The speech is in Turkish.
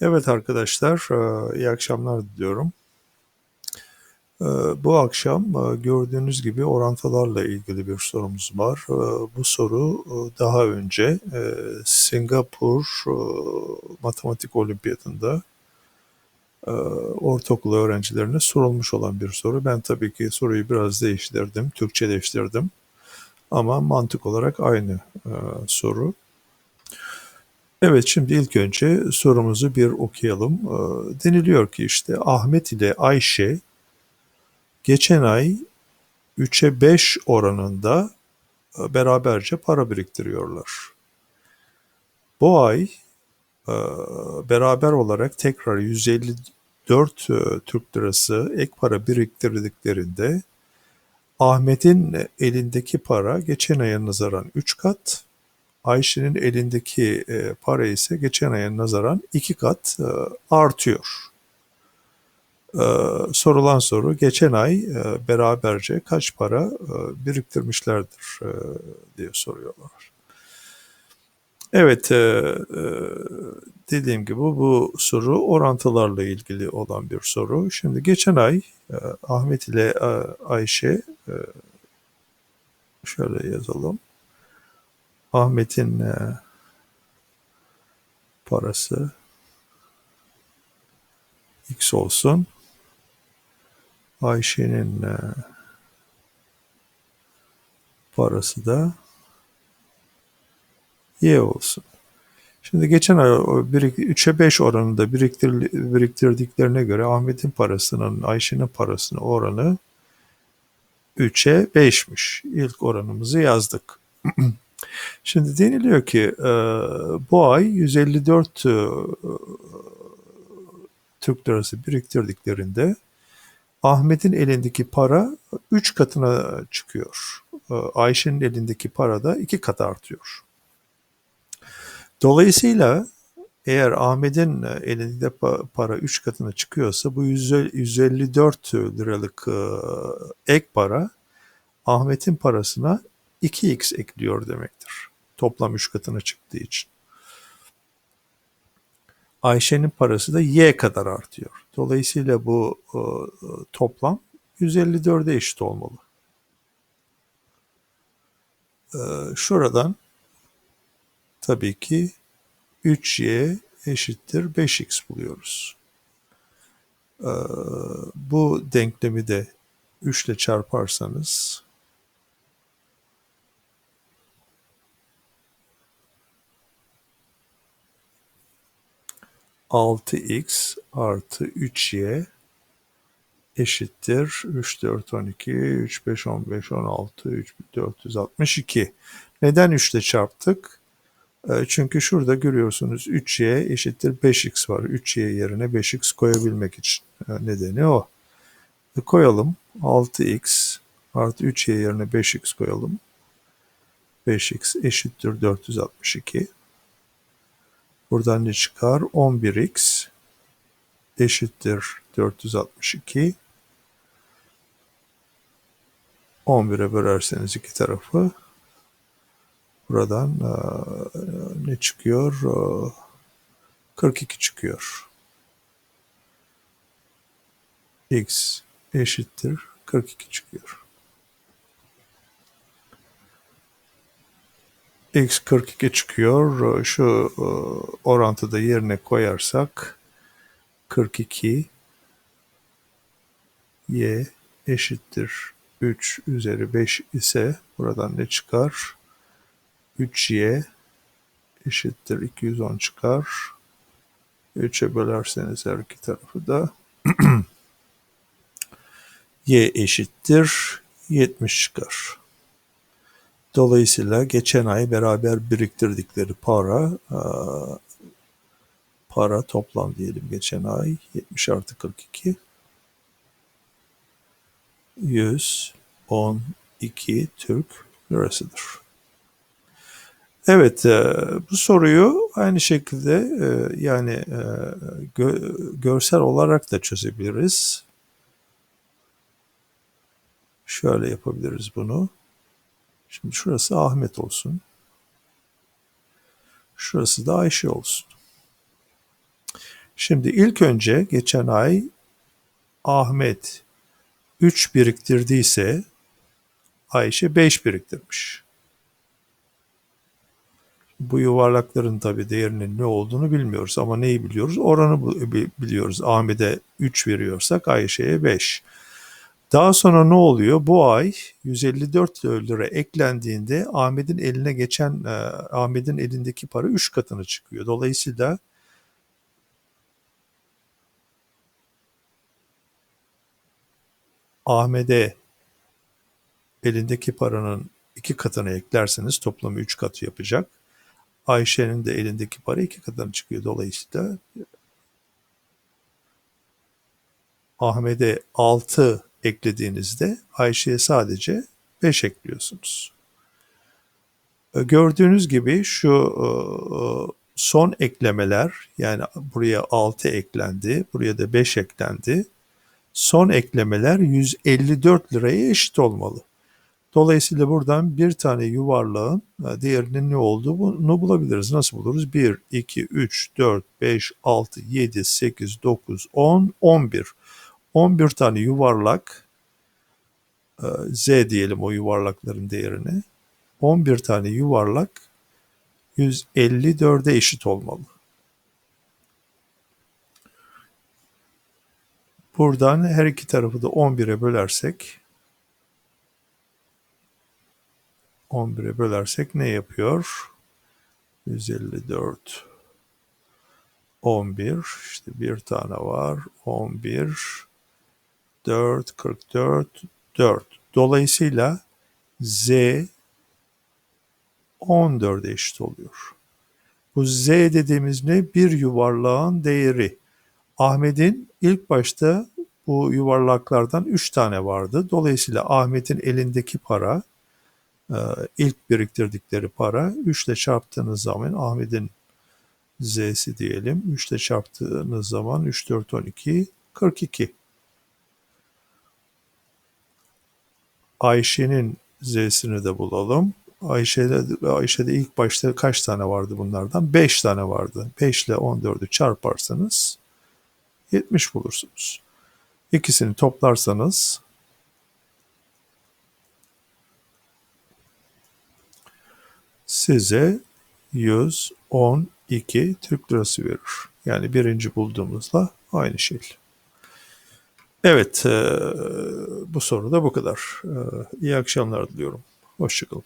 Evet arkadaşlar, e, iyi akşamlar diliyorum. E, Bu akşam e, gördüğünüz gibi orantılarla ilgili bir sorumuz var. Bu soru daha önce Singapur Matematik Olimpiyatında ortaokul öğrencilerine sorulmuş olan bir soru. Ben tabii ki soruyu biraz değiştirdim, Türkçeleştirdim. Ama mantık olarak aynı soru. Evet şimdi ilk önce sorumuzu bir okuyalım. Ee, deniliyor ki işte Ahmet ile Ayşe geçen ay 3'e 5 oranında e, beraberce para biriktiriyorlar. Bu ay e, beraber olarak tekrar 154 e, Türk lirası ek para biriktirdiklerinde Ahmet'in elindeki para geçen aya nazaran 3 kat, Ayşe'nin elindeki e, para ise geçen aya nazaran iki kat e, artıyor. E, sorulan soru geçen ay e, beraberce kaç para e, biriktirmişlerdir e, diye soruyorlar. Evet, e, e, dediğim gibi bu soru orantılarla ilgili olan bir soru. Şimdi geçen ay e, Ahmet ile e, Ayşe e, şöyle yazalım. Ahmet'in e, parası X olsun. Ayşe'nin e, parası da Y olsun. Şimdi geçen ay 3'e 5 oranında biriktir, biriktirdiklerine göre Ahmet'in parasının Ayşe'nin parasının oranı 3'e 5'miş. İlk oranımızı yazdık. Şimdi deniliyor ki e, bu ay 154 e, Türk lirası biriktirdiklerinde Ahmet'in elindeki para 3 katına çıkıyor. E, Ayşe'nin elindeki para da 2 kat artıyor. Dolayısıyla eğer Ahmet'in elinde para 3 katına çıkıyorsa bu 154 liralık ek para Ahmet'in parasına 2x ekliyor demektir. Toplam 3 katına çıktığı için. Ayşe'nin parası da y kadar artıyor. Dolayısıyla bu e, toplam 154'e eşit olmalı. E, şuradan tabii ki 3y eşittir 5x buluyoruz. E, bu denklemi de 3 ile çarparsanız 6x artı 3y eşittir 3, 4, 12, 3, 5, 15, 16, 3, 462. Neden 3 ile çarptık? E, çünkü şurada görüyorsunuz 3y eşittir 5x var. 3y yerine 5x koyabilmek için. E, nedeni o. E, koyalım. 6x artı 3y yerine 5x koyalım. 5x eşittir 462. Buradan ne çıkar? 11x eşittir 462. 11'e bölerseniz iki tarafı buradan ne çıkıyor? 42 çıkıyor. x eşittir 42 çıkıyor. X 42 çıkıyor. Şu e, orantıda yerine koyarsak 42 y eşittir 3 üzeri 5 ise buradan ne çıkar? 3y eşittir 210 çıkar. 3'e bölerseniz her iki tarafı da y eşittir 70 çıkar. Dolayısıyla geçen ay beraber biriktirdikleri para para toplam diyelim geçen ay 70 artı 42 112 Türk lirasıdır. Evet bu soruyu aynı şekilde yani görsel olarak da çözebiliriz. Şöyle yapabiliriz bunu. Şimdi şurası Ahmet olsun. Şurası da Ayşe olsun. Şimdi ilk önce geçen ay Ahmet 3 biriktirdiyse Ayşe 5 biriktirmiş. Bu yuvarlakların tabi değerinin ne olduğunu bilmiyoruz ama neyi biliyoruz? Oranı biliyoruz. Ahmet'e 3 veriyorsak Ayşe'ye 5. Daha sonra ne oluyor? Bu ay 154 lira eklendiğinde Ahmet'in eline geçen e, Ahmet'in elindeki para 3 katına çıkıyor. Dolayısıyla Ahmet'e elindeki paranın iki katını eklerseniz toplamı üç katı yapacak. Ayşe'nin de elindeki para iki katına çıkıyor. Dolayısıyla Ahmet'e 6 eklediğinizde Ayşe'ye sadece 5 ekliyorsunuz. E, gördüğünüz gibi şu e, e, son eklemeler yani buraya 6 eklendi, buraya da 5 eklendi. Son eklemeler 154 liraya eşit olmalı. Dolayısıyla buradan bir tane yuvarlağın değerinin ne olduğunu bulabiliriz. Nasıl buluruz? 1, 2, 3, 4, 5, 6, 7, 8, 9, 10, 11. 11 tane yuvarlak e, Z diyelim o yuvarlakların değerini. 11 tane yuvarlak 154'e eşit olmalı. Buradan her iki tarafı da 11'e bölersek 11'e bölersek ne yapıyor? 154 11 işte bir tane var 11 4 44 4 dolayısıyla z 14'e eşit oluyor. Bu z dediğimiz ne? Bir yuvarlağın değeri. Ahmet'in ilk başta bu yuvarlaklardan 3 tane vardı. Dolayısıyla Ahmet'in elindeki para ee, ilk biriktirdikleri para 3 ile çarptığınız zaman Ahmet'in Z'si diyelim. 3 ile çarptığınız zaman 3, 4, 12, 42. Ayşe'nin Z'sini de bulalım. Ayşe'de, Ayşe'de ilk başta kaç tane vardı bunlardan? 5 tane vardı. 5 ile 14'ü çarparsanız 70 bulursunuz. İkisini toplarsanız size 112 Türk lirası verir. Yani birinci bulduğumuzla aynı şey. Evet, bu soru da bu kadar. İyi akşamlar diliyorum. Hoşçakalın.